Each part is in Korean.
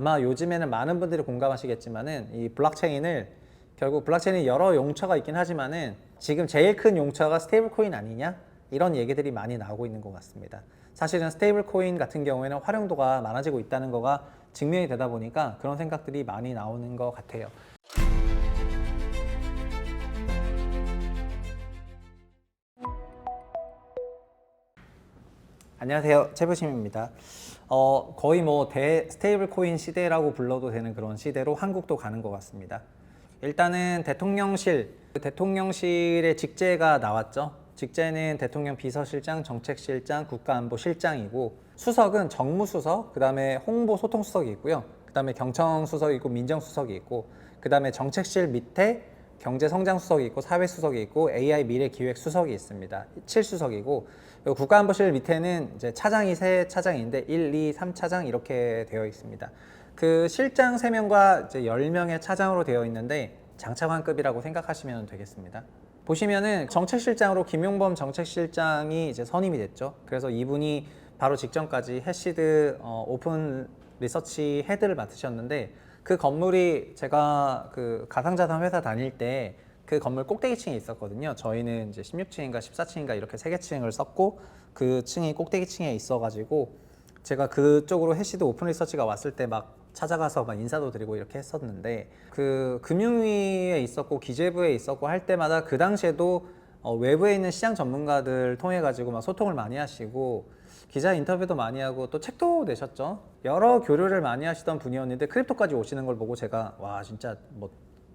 아마 요즘에는 많은 분들이 공감하시겠지만은 이 블록체인을 결국 블록체인이 여러 용처가 있긴 하지만은 지금 제일 큰 용처가 스테이블 코인 아니냐 이런 얘기들이 많이 나오고 있는 것 같습니다. 사실은 스테이블 코인 같은 경우에는 활용도가 많아지고 있다는 거가 증명이 되다 보니까 그런 생각들이 많이 나오는 것 같아요. 안녕하세요. 최부심입니다. 어, 거의 뭐 대 스테이블 코인 시대라고 불러도 되는 그런 시대로 한국도 가는 것 같습니다. 일단은 대통령실, 대통령실의 직제가 나왔죠. 직제는 대통령 비서실장, 정책실장, 국가안보실장이고 수석은 정무수석, 그 다음에 홍보소통수석이 있고요. 그 다음에 경청수석이 있고 민정수석이 있고 그 다음에 정책실 밑에 경제성장수석이 있고 사회수석이 있고 AI 미래기획수석이 있습니다. 7수석이고 국가안보실 밑에는 이제 차장이 세 차장인데 1, 2, 3차장 이렇게 되어 있습니다. 그 실장 3명과 이제 10명의 차장으로 되어 있는데 장차관급이라고 생각하시면 되겠습니다. 보시면은 정책실장으로 김용범 정책실장이 이제 선임이 됐죠. 그래서 이분이 바로 직전까지 해시드 어, 오픈 리서치 헤드를 맡으셨는데 그 건물이 제가 그 가상자산 회사 다닐 때 그 건물 꼭대기층에 있었거든요. 저희는 이제 16층인가 14층인가 이렇게 세 개 층을 썼고 그 층이 꼭대기층에 있어가지고 제가 그쪽으로 해시드 오픈 리서치가 왔을 때 막 찾아가서 막 인사도 드리고 이렇게 했었는데 그 금융위에 있었고 기재부에 있었고 할 때마다 그 당시에도 어, 외부에 있는 시장 전문가들 통해 가지고 막 소통을 많이 하시고 기자 인터뷰도 많이 하고 또 책도 내셨죠. 여러 교류를 많이 하시던 분이었는데 크립토까지 오시는 걸 보고 제가 와 진짜 뭐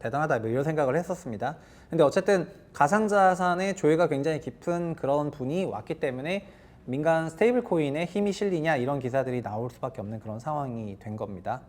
대단하다 뭐 이런 생각을 했었습니다. 근데 어쨌든 가상자산의 조회가 굉장히 깊은 그런 분이 왔기 때문에 민간 스테이블 코인에 힘이 실리냐 이런 기사들이 나올 수밖에 없는 그런 상황이 된 겁니다.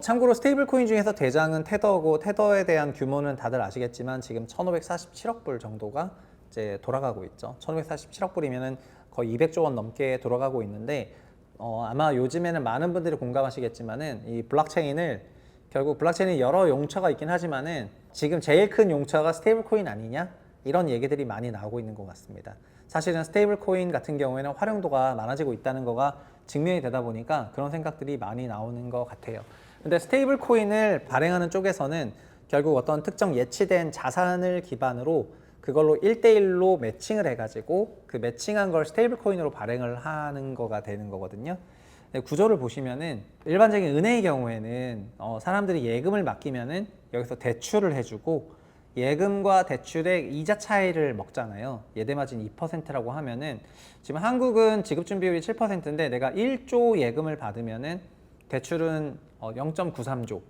참고로 스테이블 코인 중에서 대장은 테더고 테더에 대한 규모는 다들 아시겠지만 지금 1,547억 불 정도가 이제 돌아가고 있죠. 1,547억 불이면은 거의 200조 원 넘게 돌아가고 있는데 어, 아마 요즘에는 많은 분들이 공감하시겠지만은 이 블록체인을 결국 블록체인이 여러 용처가 있긴 하지만은 지금 제일 큰 용처가 스테이블 코인 아니냐 이런 얘기들이 많이 나오고 있는 것 같습니다. 사실은 스테이블 코인 같은 경우에는 활용도가 많아지고 있다는 거가 증명이 되다 보니까 그런 생각들이 많이 나오는 것 같아요. 근데 스테이블 코인을 발행하는 쪽에서는 결국 어떤 특정 예치된 자산을 기반으로 그걸로 1대1로 매칭을 해가지고 그 매칭한 걸 스테이블 코인으로 발행을 하는 거가 되는 거거든요. 네, 구조를 보시면은 일반적인 은행의 경우에는 어, 사람들이 예금을 맡기면은 여기서 대출을 해주고 예금과 대출의 이자 차이를 먹잖아요. 예대마진 2%라고 하면은 지금 한국은 지급준 비율이 7%인데 내가 1조 예금을 받으면은 대출은 어, 0.93조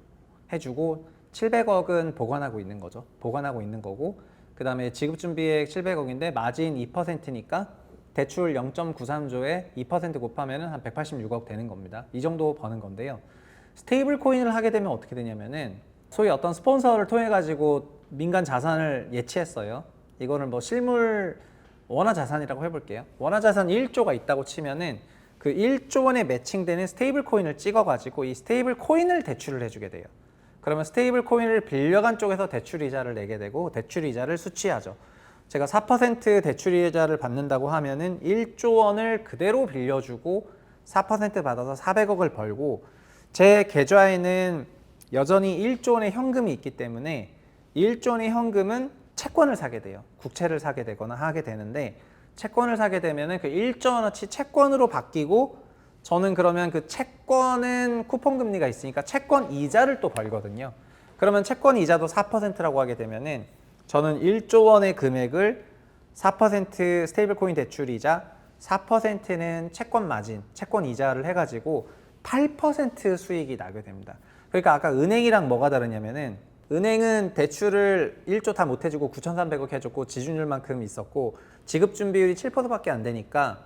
해주고 700억은 보관하고 있는 거죠. 보관하고 있는 거고 그 다음에 지급준비액 700억인데 마진 2%니까 대출 0.93조에 2% 곱하면 한 186억 되는 겁니다. 이 정도 버는 건데요. 스테이블 코인을 하게 되면 어떻게 되냐면은 소위 어떤 스폰서를 통해 가지고 민간 자산을 예치했어요. 이거를 뭐 실물 원화 자산이라고 해볼게요. 원화 자산 1조가 있다고 치면은 그 1조 원에 매칭되는 스테이블 코인을 찍어 가지고 이 스테이블 코인을 대출을 해주게 돼요. 그러면 스테이블 코인을 빌려간 쪽에서 대출 이자를 내게 되고 대출 이자를 수취하죠. 제가 4% 대출 이자를 받는다고 하면은 1조 원을 그대로 빌려주고 4% 받아서 400억을 벌고 제 계좌에는 여전히 1조 원의 현금이 있기 때문에 1조 원의 현금은 채권을 사게 돼요. 국채를 사게 되거나 하게 되는데 채권을 사게 되면은 그 1조 원어치 채권으로 바뀌고 저는 그러면 그 채권은 쿠폰 금리가 있으니까 채권 이자를 또 벌거든요. 그러면 채권 이자도 4%라고 하게 되면은 저는 1조 원의 금액을 4% 스테이블 코인 대출 이자, 4%는 채권 마진, 채권 이자를 해 가지고 8% 수익이 나게 됩니다. 그러니까 아까 은행이랑 뭐가 다르냐면은 은행은 대출을 1조 다 못 해주고 9,300억 해줬고 지준율만큼 있었고 지급 준비율이 7%밖에 안 되니까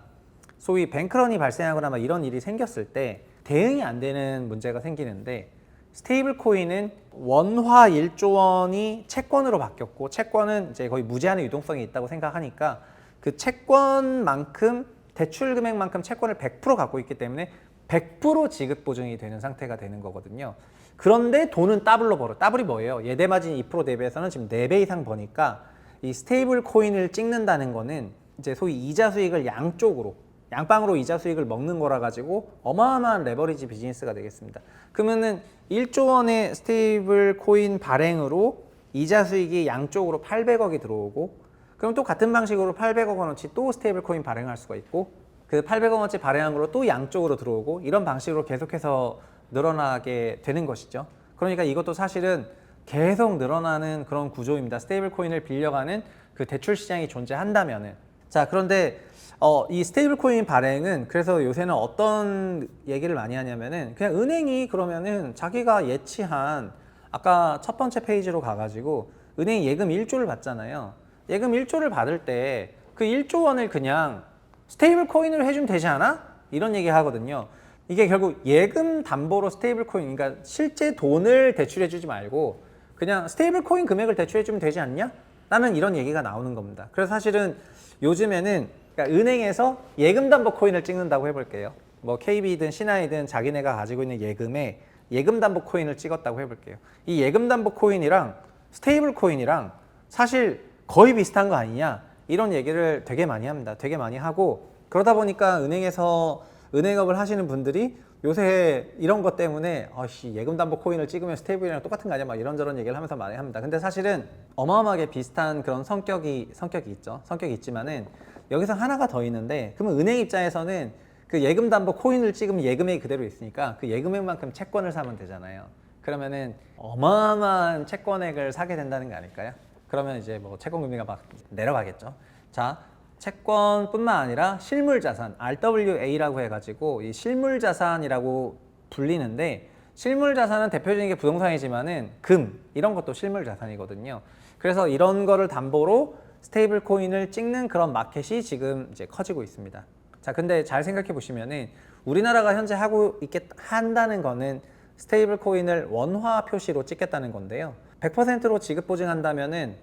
소위 뱅크런이 발생하거나 막 이런 일이 생겼을 때 대응이 안 되는 문제가 생기는데 스테이블 코인은 원화 1조 원이 채권으로 바뀌었고 채권은 이제 거의 무제한의 유동성이 있다고 생각하니까 그 채권만큼 대출 금액만큼 채권을 100% 갖고 있기 때문에 100% 지급 보증이 되는 상태가 되는 거거든요. 그런데 돈은 더블로 벌어. 더블이 뭐예요? 예대 마진 2% 대비해서는 지금 4배 이상 버니까 이 스테이블 코인을 찍는다는 거는 이제 소위 이자 수익을 양쪽으로 양방으로 이자 수익을 먹는 거라 가지고 어마어마한 레버리지 비즈니스가 되겠습니다. 그러면은 1조 원의 스테이블 코인 발행으로 이자 수익이 양쪽으로 800억이 들어오고 그럼 또 같은 방식으로 800억 원어치 또 스테이블 코인 발행할 수가 있고 그 800억 원어치 발행한 걸로 또 양쪽으로 들어오고 이런 방식으로 계속해서 늘어나게 되는 것이죠. 그러니까 이것도 사실은 계속 늘어나는 그런 구조입니다. 스테이블 코인을 빌려가는 그 대출 시장이 존재한다면은 자 그런데 어, 이 스테이블 코인 발행은 그래서 요새는 어떤 얘기를 많이 하냐면은 그냥 은행이 그러면은 자기가 예치한 아까 첫 번째 페이지로 가가지고 은행이 예금 1조를 받잖아요. 예금 1조를 받을 때 그 1조 원을 그냥 스테이블 코인으로 해주면 되지 않아? 이런 얘기 하거든요. 이게 결국 예금 담보로 스테이블 코인, 그러니까 실제 돈을 대출해주지 말고 그냥 스테이블 코인 금액을 대출해주면 되지 않냐? 라는 이런 얘기가 나오는 겁니다. 그래서 사실은 요즘에는 그러니까 은행에서 예금 담보 코인을 찍는다고 해볼게요. 뭐 KB든 신한이든 자기네가 가지고 있는 예금에 예금 담보 코인을 찍었다고 해볼게요. 이 예금 담보 코인이랑 스테이블 코인이랑 사실 거의 비슷한 거 아니냐? 이런 얘기를 되게 많이 합니다. 되게 많이 하고 그러다 보니까 은행에서 은행업을 하시는 분들이 요새 이런 것 때문에 아씨 예금 담보 코인을 찍으면 스테이블이랑 똑같은 거 아니야? 막 이런저런 얘기를 하면서 많이 합니다. 근데 사실은 어마어마하게 비슷한 그런 성격이 성격이 있죠. 성격이 있지만은 여기서 하나가 더 있는데 그러면 은행 입장에서는 그 예금 담보 코인을 찍으면 예금액이 그대로 있으니까 그 예금액만큼 채권을 사면 되잖아요. 그러면은 어마어마한 채권액을 사게 된다는 거 아닐까요? 그러면 이제 뭐 채권 금리가 막 내려가겠죠. 자, 채권뿐만 아니라 실물 자산 RWA라고 해가지고 이 실물 자산이라고 불리는데 실물 자산은 대표적인 게 부동산이지만은 금 이런 것도 실물 자산이거든요. 그래서 이런 거를 담보로 스테이블 코인을 찍는 그런 마켓이 지금 이제 커지고 있습니다. 자, 근데 잘 생각해 보시면은 우리나라가 현재 하고 있겠 한다는 거는 스테이블 코인을 원화 표시로 찍겠다는 건데요. 100%로 지급 보증한다면은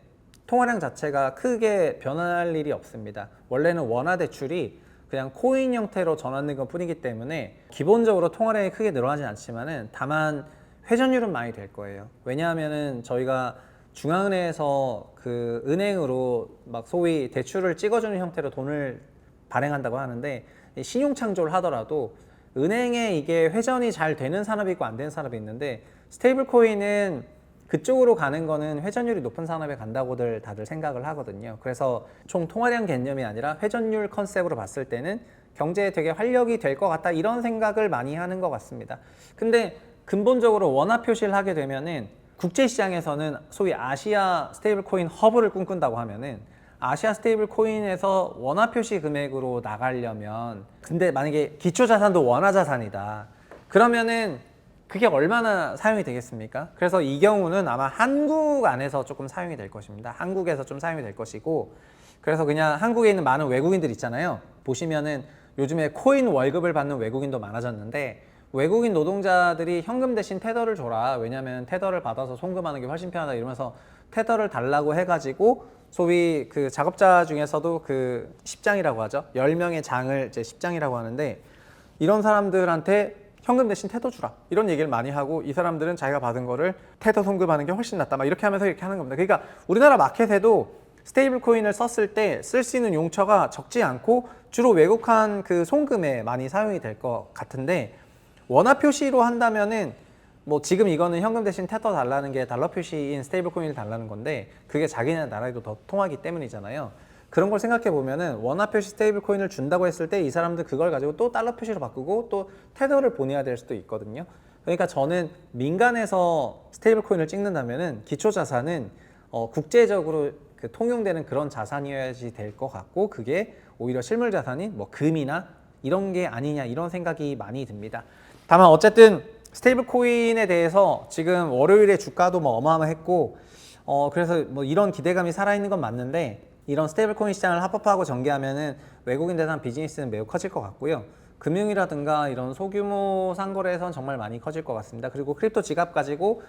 통화량 자체가 크게 변할 일이 없습니다. 원래는 원화 대출이 그냥 코인 형태로 전환된 것 뿐이기 때문에 기본적으로 통화량이 크게 늘어나진 않지만은 다만 회전율은 많이 될 거예요. 왜냐하면은 저희가 중앙은행에서 그 은행으로 막 소위 대출을 찍어주는 형태로 돈을 발행한다고 하는데 이 신용 창조를 하더라도 은행에 이게 회전이 잘 되는 산업이 있고 안 되는 산업이 있는데 스테이블 코인은 그쪽으로 가는 거는 회전율이 높은 산업에 간다고들 다들 생각을 하거든요. 그래서 총 통화량 개념이 아니라 회전율 컨셉으로 봤을 때는 경제에 되게 활력이 될 것 같다 이런 생각을 많이 하는 것 같습니다. 근데 근본적으로 원화 표시를 하게 되면은 국제 시장에서는 소위 아시아 스테이블 코인 허브를 꿈꾼다고 하면은 아시아 스테이블 코인에서 원화 표시 금액으로 나가려면 근데 만약에 기초 자산도 원화 자산이다. 그러면은 그게 얼마나 사용이 되겠습니까? 그래서 이 경우는 아마 한국 안에서 조금 사용이 될 것입니다. 한국에서 좀 사용이 될 것이고 그래서 그냥 한국에 있는 많은 외국인들 있잖아요. 보시면은 요즘에 코인 월급을 받는 외국인도 많아졌는데 외국인 노동자들이 현금 대신 테더를 줘라. 왜냐면 테더를 받아서 송금하는 게 훨씬 편하다 이러면서 테더를 달라고 해가지고 소위 그 작업자 중에서도 그 십장이라고 하죠. 10명의 장을 이제 십장이라고 하는데 이런 사람들한테 현금 대신 테더 주라 이런 얘기를 많이 하고 이 사람들은 자기가 받은 거를 테더 송금하는 게 훨씬 낫다 막 이렇게 하면서 이렇게 하는 겁니다. 그러니까 우리나라 마켓에도 스테이블 코인을 썼을 때 쓸 수 있는 용처가 적지 않고 주로 외국한 그 송금에 많이 사용이 될 것 같은데 원화 표시로 한다면은 뭐 지금 이거는 현금 대신 테더 달라는 게 달러 표시인 스테이블 코인을 달라는 건데 그게 자기네 나라에도 더 통하기 때문이잖아요. 그런 걸 생각해 보면은 원화 표시 스테이블 코인을 준다고 했을 때 이 사람들 그걸 가지고 또 달러 표시로 바꾸고 또 테더를 보내야 될 수도 있거든요. 그러니까 저는 민간에서 스테이블 코인을 찍는다면은 기초 자산은 어, 국제적으로 그 통용되는 그런 자산이어야지 될 것 같고 그게 오히려 실물 자산인 뭐 금이나 이런 게 아니냐 이런 생각이 많이 듭니다. 다만 어쨌든 스테이블 코인에 대해서 지금 월요일에 주가도 뭐 어마어마했고 어 그래서 뭐 이런 기대감이 살아있는 건 맞는데 이런 스테이블 코인 시장을 합법화하고 전개하면은 외국인 대상 비즈니스는 매우 커질 것 같고요. 금융이라든가 이런 소규모 상거래에선 정말 많이 커질 것 같습니다. 그리고 크립토 지갑 가지고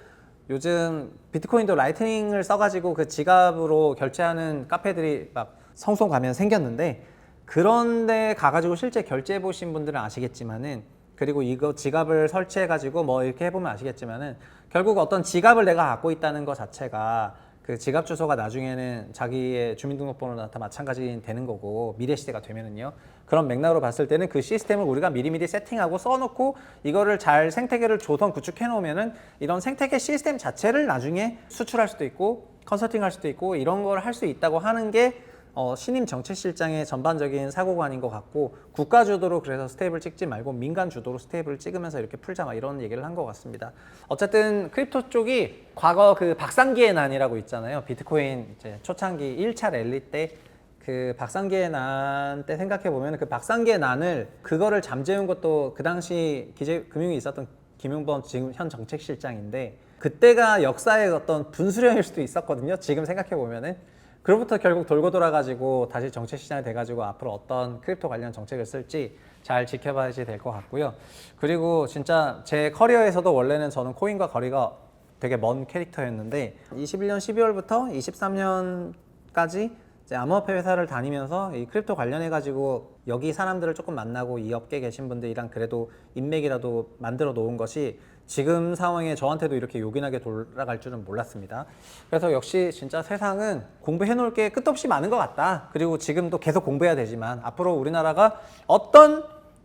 요즘 비트코인도 라이트닝을 써가지고 그 지갑으로 결제하는 카페들이 막 성송 가면 생겼는데 그런데 가가지고 실제 결제해 보신 분들은 아시겠지만은 그리고 이거 지갑을 설치해 가지고 뭐 이렇게 해보면 아시겠지만은 결국 어떤 지갑을 내가 갖고 있다는 것 자체가 그 지갑 주소가 나중에는 자기의 주민등록번호나 다 마찬가지 되는 거고 미래 시대가 되면은요. 그런 맥락으로 봤을 때는 그 시스템을 우리가 미리미리 세팅하고 써놓고 이거를 잘 생태계를 조성 구축해 놓으면은 이런 생태계 시스템 자체를 나중에 수출할 수도 있고 컨설팅할 수도 있고 이런 걸 할 수 있다고 하는 게 어, 신임 정책실장의 전반적인 사고관인 것 같고 국가 주도로 그래서 스텝을 찍지 말고 민간 주도로 스텝을 찍으면서 이렇게 풀자 막 이런 얘기를 한 것 같습니다. 어쨌든 크립토 쪽이 과거 그 박상기의 난이라고 있잖아요. 비트코인 이제 초창기 1차 랠리 때 그 박상기의 난 때 생각해 보면 그 박상기의 난을 그거를 잠재운 것도 그 당시 기재 금융이 있었던 김용범 지금 현 정책실장인데 그때가 역사의 어떤 분수령일 수도 있었거든요. 지금 생각해 보면은 그로부터 결국 돌고 돌아가지고 다시 정책 시장이 돼가지고 앞으로 어떤 크립토 관련 정책을 쓸지 잘 지켜봐야 될것 같고요. 그리고 진짜 제 커리어에서도 원래는 저는 코인과 거리가 되게 먼 캐릭터였는데 21년 12월부터 23년까지 이제 암호화폐 회사를 다니면서 이 크립토 관련해 가지고 여기 사람들을 조금 만나고 이 업계 계신 분들이랑 그래도 인맥이라도 만들어 놓은 것이 지금 상황에 저한테도 이렇게 요긴하게 돌아갈 줄은 몰랐습니다. 그래서 역시 진짜 세상은 공부해 놓을 게 끝도 없이 많은 것 같다. 그리고 지금도 계속 공부해야 되지만 앞으로 우리나라가 어떤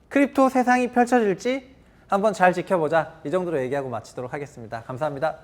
크립토 세상이 펼쳐질지 한번 잘 지켜보자. 이 정도로 얘기하고 마치도록 하겠습니다. 감사합니다.